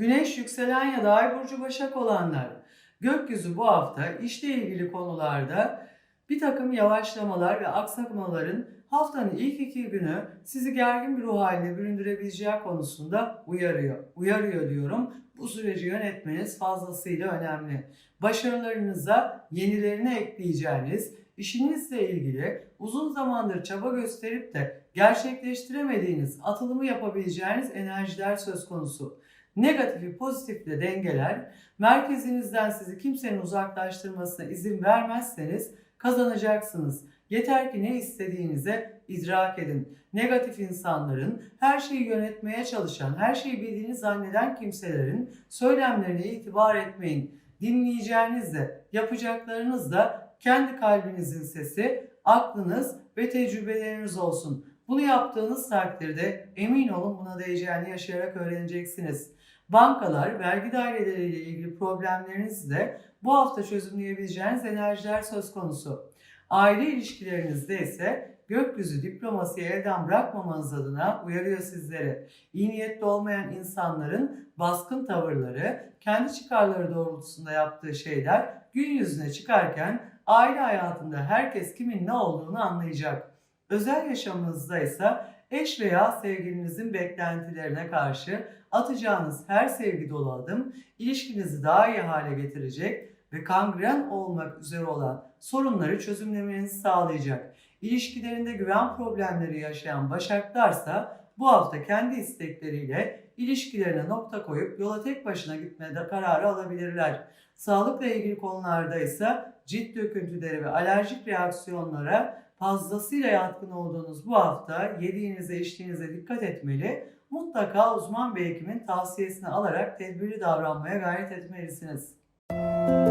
Güneş yükselen ya da ay burcu başak olanlar. Gökyüzü bu hafta işle ilgili konularda bir takım yavaşlamalar ve aksamaların haftanın ilk iki günü sizi gergin bir ruh haline büründürebileceği konusunda uyarıyor. Uyarıyor diyorum. Bu süreci yönetmeniz fazlasıyla önemli. Başarılarınıza yenilerini ekleyeceğiniz, işinizle ilgili uzun zamandır çaba gösterip de gerçekleştiremediğiniz atılımı yapabileceğiniz enerjiler söz konusu. Negatifi pozitifle dengeler, merkezinizden sizi kimsenin uzaklaştırmasına izin vermezseniz kazanacaksınız. Yeter ki ne istediğinize idrak edin. Negatif insanların, her şeyi yönetmeye çalışan, her şeyi bildiğini zanneden kimselerin söylemlerine itibar etmeyin. Dinleyeceğiniz de, yapacaklarınız da kendi kalbinizin sesi, aklınız ve tecrübeleriniz olsun. Bunu yaptığınız takdirde emin olun buna değeceğini yaşayarak öğreneceksiniz. Bankalar, vergi daireleriyle ilgili problemlerinizi de bu hafta çözümleyebileceğiniz enerjiler söz konusu. Aile ilişkilerinizde ise gökyüzü diplomasiyi elden bırakmamanız adına uyarıyor sizleri. İyi niyetli olmayan insanların baskın tavırları, kendi çıkarları doğrultusunda yaptığı şeyler gün yüzüne çıkarken aile hayatında herkes kimin ne olduğunu anlayacak. Özel yaşamınızda ise eş veya sevgilinizin beklentilerine karşı atacağınız her sevgi dolu adım ilişkinizi daha iyi hale getirecek ve kangren olmak üzere olan sorunları çözümlemenizi sağlayacak. İlişkilerinde güven problemleri yaşayan başaklarsa bu hafta kendi istekleriyle ilişkilerine nokta koyup yola tek başına gitmede kararı alabilirler. Sağlıkla ilgili konularda ise cilt döküntüleri ve alerjik reaksiyonlara fazlasıyla yatkın olduğunuz bu hafta yediğinize içtiğinize dikkat etmeli. Mutlaka uzman bir hekimin tavsiyesini alarak tedbirli davranmaya gayret etmelisiniz.